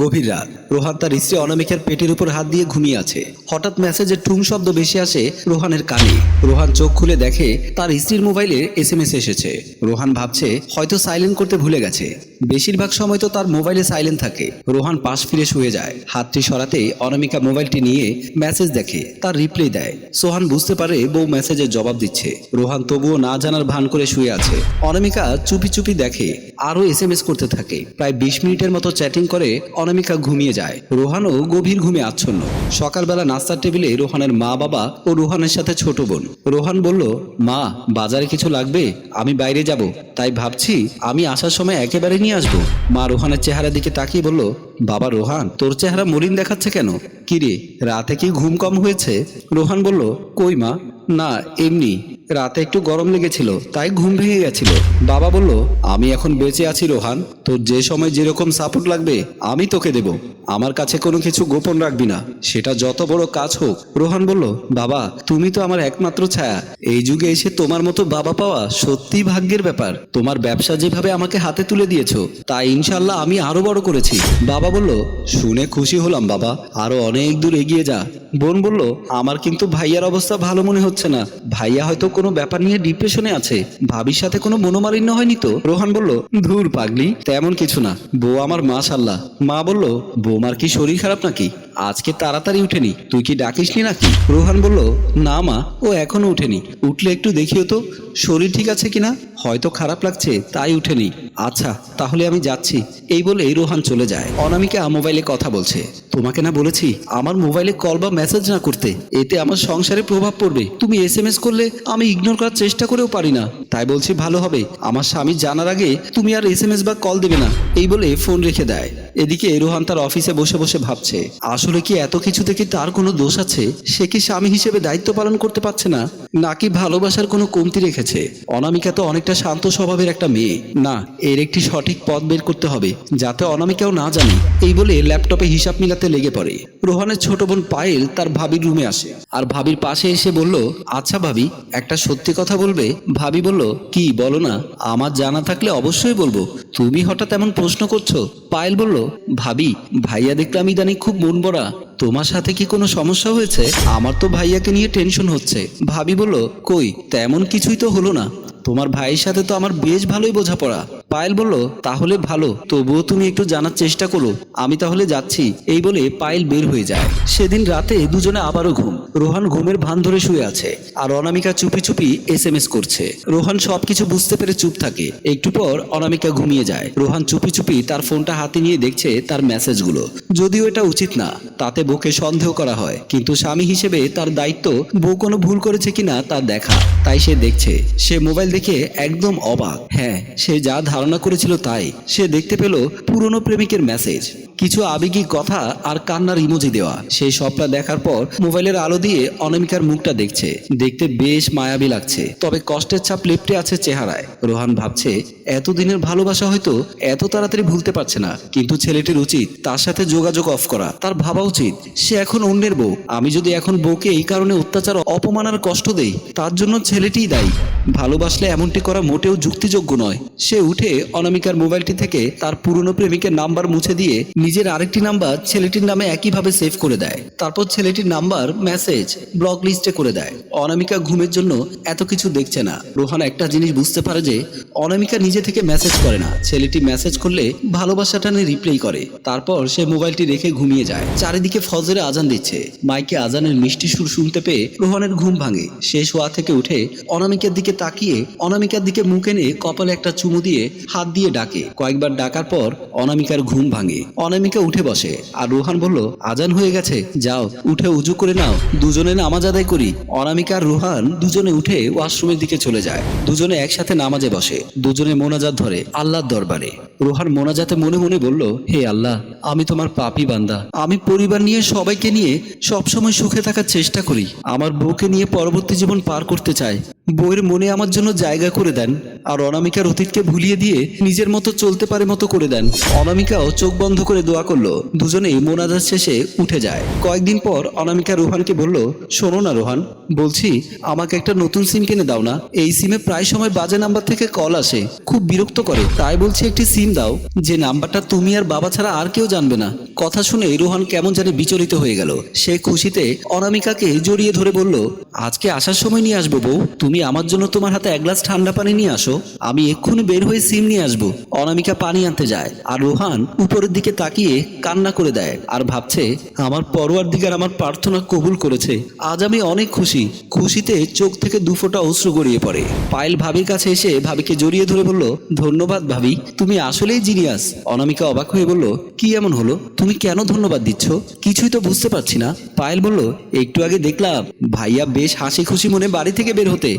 গভীর রাত। রোহান তার স্ত্রী অনামিকার পেটের উপর হাত দিয়ে ঘুমিয়ে আছে। হঠাৎ মেসেজের টুং শব্দ বেশি আসে রোহানের কানে। রোহান চোখ খুলে দেখে তার স্ত্রীর মোবাইলে এস এম এস এসেছে। রোহান ভাবছে, হয়তো সাইলেন্ট করতে ভুলে গেছে। বেশিরভাগ সময় তো তার মোবাইলে সাইলেন্ট থাকে। রোহান পাশ ফিরে শুয়ে যায়। হাতটি সরাতে অনামিকা মোবাইলটি নিয়ে মেসেজ দেখে, তার রিপ্লাই দেয়। সোহান বুঝতে পারে বউ মেসেজের জবাব দিচ্ছে। রোহান তবুও না জানার ভান করে শুয়ে আছে। অনামিকা চুপি চুপি দেখে, আরও এস এম এস করতে থাকে। প্রায় বিশ মিনিটের মতো চ্যাটিং করে অনামিকা ঘুমিয়ে যায়। রোহানও গভীর ঘুমে আচ্ছন্ন। সকালবেলা নাস্তার টেবিলে রোহানের মা বাবা ও রোহানের সাথে ছোট বোন। রোহান বলল, মা, বাজারে কিছু লাগবে? আমি বাইরে যাব। তাই ভাবছি আমি আসার সময় একেবারে নিয়ে আসব। মা রোহানের চেহারার দিকে তাকিয়ে বলল, বাবা রোহান, তোর চেহারা মলিন দেখাচ্ছে কেন? কিরে রাতে কি ঘুম কম হয়েছে? রোহান বলল, কই মা? না, এমনি। রাতে একটু গরম লেগেছিল, তাই ঘুম ভেঙে গেছিল। বাবা বলল, আমি এখন বেঁচে আছি রোহান, তোর যে সময় যেরকম সাপোর্ট লাগবে, আমি তোকে দেব। আমার কাছে কোনো কিছু গোপন রাখবি না, সেটা যত বড় কাজ হোক। রোহান বলল, বাবা, তুমি তো আমার একমাত্র ছায়া। এই যুগে এসে তোমার মতো বাবা পাওয়া সত্যি ভাগ্যের ব্যাপার। তোমার ব্যবসা যেভাবে আমাকে হাতে তুলে দিয়েছ তাই ইনশাল্লাহ আমি আরও বড় করেছি। বাবা বলল, শুনে খুশি হলাম বাবা, আরও অনেক দূর এগিয়ে যা। বোন বলল, আমার কিন্তু ভাইয়ার অবস্থা ভালো মনে হচ্ছে না। ভাইয়া হয়তো কোনো ব্যাপার নিয়ে ডিপ্রেশনে আছে? ভাবির সাথে কোনো মনোমালিন্য হয়নি তো? রোহান বলল, ধুর পাগলি, তেমন কিছু না। বউ আমার মা সাল্লা মা বলল, বৌমার কি শরীর খারাপ নাকি? আজকে তাড়াতাড়ি উঠেনি। তুই কি ডাকিসনি নাকি? রোহান বলল, না মা, ও এখনও উঠেনি। উঠলে একটু দেখিও তো, শরীর ঠিক আছে কিনা? হয়তো খারাপ লাগছে, তাই উঠেনি। আচ্ছা তাহলে আমি যাচ্ছি। এই বলে রোহান চলে যায়। অনামিকা মোবাইলে কথা বলছে। তোমাকে না বলেছি, আমার মোবাইলে কল বা মেসেজ না করতে। এতে আমার সংসারে প্রভাব পড়বে। তুমি এস এম এস করলে আমি ইগনোর করার চেষ্টা করেও পারি না। তাই বলছি ভালো হবে। আমার স্বামী জানার আগে তুমি আর এস এম এস বা কল দেবে না। এই বলে ফোন রেখে দেয়। এদিকে রোহান তার অফিসে বসে বসে ভাবছে, আসলে কি এত কিছু থেকে তার কোনো দোষ আছে? সে কি স্বামী হিসেবে দায়িত্ব পালন করতে পারছে না? নাকি ভালোবাসার কোনো কমতি রেখেছে? অনামিকা তো অনেকটা শান্ত স্বভাবের একটা মেয়ে। না, এর একটি সঠিক পথ বের করতে হবে, যাতে অনামিকাও না জানে। এই বলে ল্যাপটপে হিসাব মিলাতে লেগে পড়ে। রোহানের ছোট বোন পায়েল তার ভাবির রুমে আসে। আর ভাবির পাশে এসে বলল আচ্ছা ভাবি, একটা সত্যি কথা বলবে? ভাবি বলল, কি বলো না, আমার জানা থাকলে অবশ্যই বলব। তুমি হঠাৎ এমন প্রশ্ন করছ? পায়েল বলল, ভাবি, ভাইয়া দেখতে আমি জানি খুব মন বড়া তোমার সাথে কি কোনো সমস্যা হয়েছে? আমার তো ভাইয়াকে নিয়ে টেনশন হচ্ছে। ভাবি বলল, কই, তেমন কিছুই তো হলো না। তোমার ভাইয়ের সাথে তো আমার বেশ ভালোই বোঝাপড়া। পায়েল বলল, তাহলে ভালো, তবুও তুমি একটু জানার চেষ্টা করো, আমি তাহলে যাচ্ছি। এই বলে পায়েল বের হয়ে যায়। সেদিন রাতে দুজনে আবারও ঘুম। রোহান ঘুমের ভান ধরে শুয়ে আছে আর অনামিকা চুপি চুপি এস এম এস করছে। রোহান সবকিছু বুঝতে পেরে চুপ থাকে। একটু পর অনামিকা ঘুমিয়ে যায়। রোহান চুপি চুপি তার ফোনটা হাতে নিয়ে দেখছে তার মেসেজগুলো। যদিও এটা উচিত না, তাতে বউকে সন্দেহ করা হয়। কিন্তু স্বামী হিসেবে তার দায়িত্ব বউ কোনো ভুল করেছে কিনা তা দেখা। তাই সে দেখছে। সে মোবাইল দেখে একদম অবাক। হ্যাঁ সে যা ধারণা করেছিল তাই সে দেখতে পেল পুরনো প্রেমিকের মেসেজ কিছু আবেগী কথা আর কান্নার ইমোজি দেওয়া। সেই সবটা দেখার পর মোবাইলের আলো দিয়ে অনামিকার মুখটা দেখছে। দেখতে বেশ মায়াবী লাগছে। তবে কষ্টের ছাপ লেপটে আছে চেহারায়। রোহান ভাবছে, এতদিনের ভালোবাসা হয়তো এত তাড়াতাড়ি ভুলতে পারছে না। কিন্তু ছেলেটির উচিত তার সাথে যোগাযোগ অফ করা। তার ভাবা উচিত, সে এখন অন্যের বউ। আমি যদি এখন বউকে এই কারণে অত্যাচার অপমান আর কষ্ট দেই, তার জন্য ছেলেটিই দায়ী। ভালোবাসলে এমনটি করা মোটেও যুক্তিযোগ্য নয়। সে উঠে অনামিকার মোবাইলটি থেকে তার পুরনো প্রেমিকের নাম্বার মুছে দিয়ে নিজের আরেকটি নাম্বার ছেলেটির নামে একইভাবে সেভ করে দেয়। তারপর ছেলেটির নাম্বার মেসেজ ব্লক লিস্টে করে দেয়। অনামিকা ঘুমের জন্য এত কিছু দেখছে না। রোহান একটা জিনিস বুঝতে পারে যে, অনামিকা নিজে থেকে মেসেজ করে না। ছেলেটি মেসেজ করলে ভালোবাসাটা নিয়ে রিপ্লাই করে। তারপর সে মোবাইলটি রেখে ঘুমিয়ে যায়। চারিদিকে ফজরে আজান দিচ্ছে। মাইকে আজানের মিষ্টি সুর শুনতে পেয়ে রোহানের ঘুম ভাঙে। সে শোয়া থেকে উঠে অনামিকার দিকে তাকিয়ে অনামিকার দিকে মুখ এনে কপালে একটা চুমু দিয়ে হাত দিয়ে ডাকে। কয়েকবার ডাকার পর অনামিকার ঘুম ভাঙে। অনামিকা উঠে বসে আর রোহান বলল, আজান হয়ে গেছে, যাও, উঠে উজু করে নাও। দুজনে নামাজ আদায় করি। অনামিকা আর রোহান দুজনে উঠে ওয়াশরুমের দিকে চলে যায়। দুজনে একসাথে নামাজে বসে, দুজনে মোনাজাত ধরে আল্লাহর দরবারে। রোহান মোনাজাতে মনে মনে বলল, হে আল্লাহ, আমি তোমার পাপি বান্দা। আমি পরিবার নিয়ে সবাইকে নিয়ে সবসময় সুখে থাকার চেষ্টা করি। আমার বউকে নিয়ে পরবর্তী জীবন পার করতে চাই। বউয়ের মনে আমার জন্য জায়গা করে দেন আর অনামিকার অতীতকে ভুলিয়ে দিয়ে নিজের মতো চলতে পারে মতো করে দেন। অনামিকাও চোখ বন্ধ করে দোয়া করল। দুজনেই মোনাজাত শেষে উঠে যায়। কয়েকদিন পর অনামিকা রোহানকে বলল, শোনো না রোহান, বলছি, আমাকে একটা নতুন সিম কিনে দাও না। এই সিমে প্রায় সময় বাজে নাম্বার থেকে কল আসে, খুব বিরক্ত করে। তাই বলছি, একটি সিম দাও। যে নাম্বারটা তুমি আর বাবা ছাড়া আর কেউ জানবে না। কথা শুনে রোহান কেমন জানি বিচলিত হয়ে গেল। সে খুশিতে অনামিকাকে জড়িয়ে ধরে বলল, আজকে আসার সময় নিয়ে আসব বউ। তুমি আমার জন্য তোমার হাতে এক গ্লাস ঠান্ডা পানি নিয়ে আসো। আমি এক্ষুনি বের হয়ে সিম নিয়ে আসব। অনামিকা পানি আনতে যায় আর রোহান উপরের দিকে তাকিয়ে কান্না করে দেয় আর ভাবছে, আমার পরোয়ার দিকের আমার প্রার্থনা কবুল করেছে। আজ আমি অনেক খুশি। খুশিতে চোখ থেকে দুফোটা অশ্রু গড়িয়ে পড়ে। পায়েল ভাবির কাছে এসে ভাবিকে জড়িয়ে ধরে বলল, ধন্যবাদ ভাবি, তুমি আসলেই জিনিয়াস। অনামিকা অবাক হয়ে বলল, কি এমন হলো? তুমি কেন ধন্যবাদ দিচ্ছ? কিছুই তো বুঝতে পারছি না। পায়েল বলল, একটু আগে দেখলাম, ভাইয়া বেশ হাসি খুশি মনে বাড়ি থেকে বের হতে।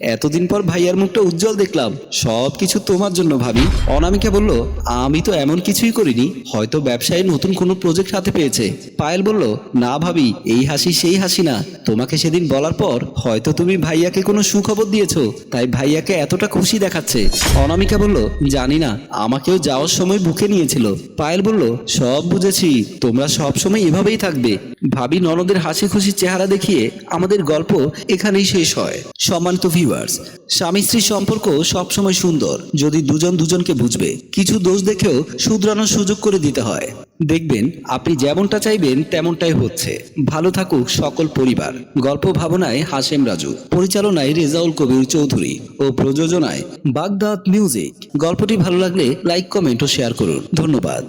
এতদিন পর ভাইয়ার মুখটা উজ্জ্বল দেখলাম। সব কিছু তোমার জন্য ভাবি। অনামিকা বলল, আমি তো এমন কিছুই করিনি। হয়তো ব্যবসায় নতুন কোনো প্রজেক্ট হাতে পেয়েছে। পায়েল বলল, না ভাবি, এই হাসি সেই হাসি না। তোমাকে সেদিন বলার পর হয়তো তুমি ভাইয়াকে কোনো সুখবর দিয়েছ, তাই ভাইয়াকে এতটা খুশি দেখাচ্ছে। অনামিকা বলল, জানি না, আমাকেও যাওয়ার সময় বুকে নিয়েছিল। পায়েল বলল, সব বুঝেছি, তোমরা সব সময় এভাবেই থাকবে। ভাবি ননদের হাসি খুশি চেহারা দেখিয়ে আমাদের গল্প এখানেই শেষ হয়। সম্মানিত ভিউয়ার্স স্বামী স্ত্রীর সম্পর্ক সবসময় সুন্দর। যদি দুজন দুজনকে বুঝবে, কিছু দোষ দেখেও শুধরানোর সুযোগ করে দিতে হয়। দেখবেন, আপনি যেমনটা চাইবেন, তেমনটাই হচ্ছে। ভালো থাকুক সকল পরিবার। গল্প ভাবনায় হাসেম রাজু। পরিচালনায় রেজাউল কবির চৌধুরী। ও প্রযোজনায় বাগদাদ মিউজিক। গল্পটি ভালো লাগলে লাইক, কমেন্ট ও শেয়ার করুন। ধন্যবাদ।